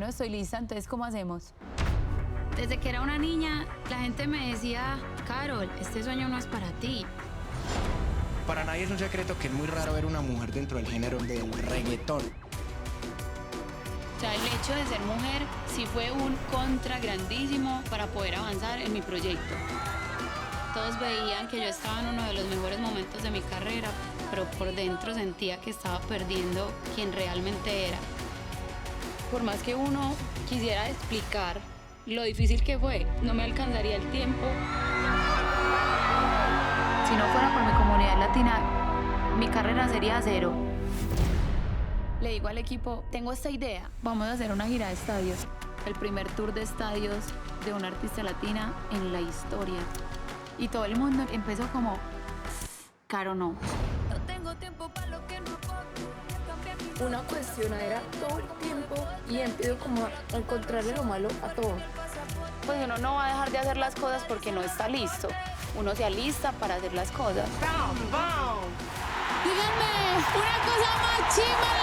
estoy lista, entonces ¿cómo hacemos? Desde que era una niña, la gente me decía, Carol, este sueño no es para ti. Para nadie es un secreto que es muy raro ver una mujer dentro del género del reggaetón. O sea, el hecho de ser mujer sí fue un contra grandísimo para poder avanzar en mi proyecto. Todos veían que yo estaba en uno de los mejores momentos de mi carrera, pero por dentro sentía que estaba perdiendo quien realmente era. Por más que uno quisiera explicar lo difícil que fue, no me alcanzaría el tiempo. Si no fuera por mi comunidad latina, mi carrera sería cero. Le digo al equipo, tengo esta idea, vamos a hacer una gira de estadios. El primer tour de estadios de una artista latina en la historia. Y todo el mundo empezó como, caro no. Una cuestionadera todo el tiempo y empiezo como a encontrarle lo malo a todo. Pues uno no va a dejar de hacer las cosas porque no está listo. Uno se alista para hacer las cosas. Díganme, una cosa más chimba en la vida.